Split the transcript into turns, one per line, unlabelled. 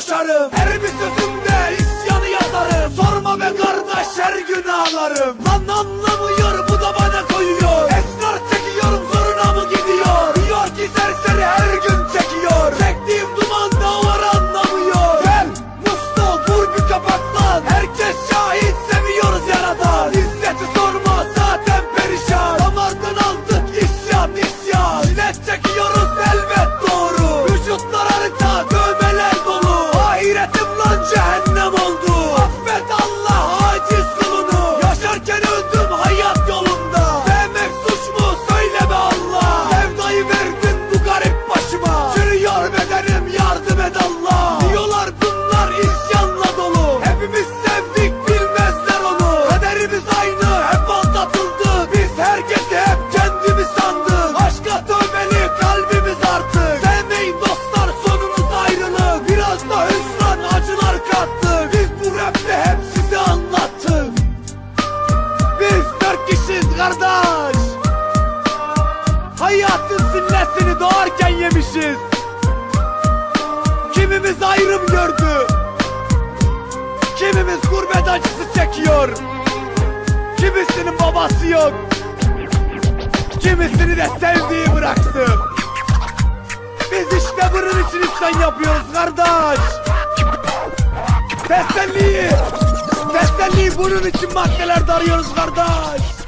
coşarım Her bir sözümde isyanı yazarım. Sorma be kardeş her gün ağlarım Lan anlamı doğarken yemişiz. Kimimiz ayrım gördü. Kimimiz gurbet acısı çekiyor. Kimisinin babası yok. Kimisini de sevdiği bıraktı. Biz işte bunun için insan yapıyoruz kardeş. Teselliyi Teselliyi bunun için maddeler arıyoruz kardeş.